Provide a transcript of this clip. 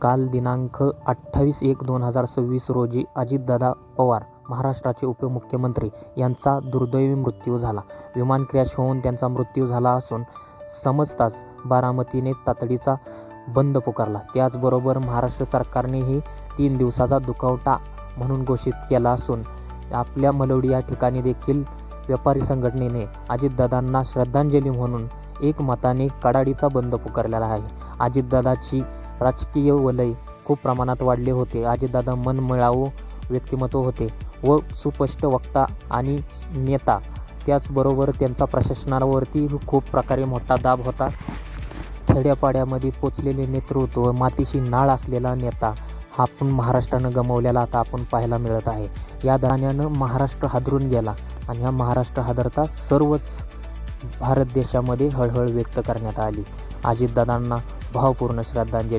काल दिनांक अठ्ठावीस एक दोन हजार सव्वीस रोजी अजितदादा पवार महाराष्ट्राचे उपमुख्यमंत्री यांचा दुर्दैवी मृत्यू झाला. विमान क्रॅश होऊन त्यांचा मृत्यू झाला असून समजताच बारामतीने तातडीचा बंद पुकारला. त्याचबरोबर महाराष्ट्र सरकारनेही तीन दिवसाचा दुखवटा म्हणून घोषित केला असून आपल्या मलवडी या ठिकाणी देखील व्यापारी संघटनेने अजितदादांना श्रद्धांजली म्हणून एक मताने कडाडीचा बंद पुकारलेला आहे. अजितदादाची राजकीय वलय खूप प्रमाणात वाढले होते. आजीदादा मनमिळावू व्यक्तिमत्व होते व सुस्पष्ट वक्ता आणि नेता. त्याचबरोबर त्यांचा प्रशासनावरती खूप प्रकारे मोठा दाब होता. खेड्यापाड्यामध्ये पोचलेले नेतृत्व मातीशी नाळ असलेला नेता हा आपण महाराष्ट्रानं गमवलेला आता आपण पाहायला मिळत आहे. या दाण्यानं महाराष्ट्र हादरून गेला आणि हा महाराष्ट्र हादरता सर्वच भारत देशामध्ये हळहळ व्यक्त करण्यात आली. अजितदादांना भावपूर्ण श्रद्धांजली.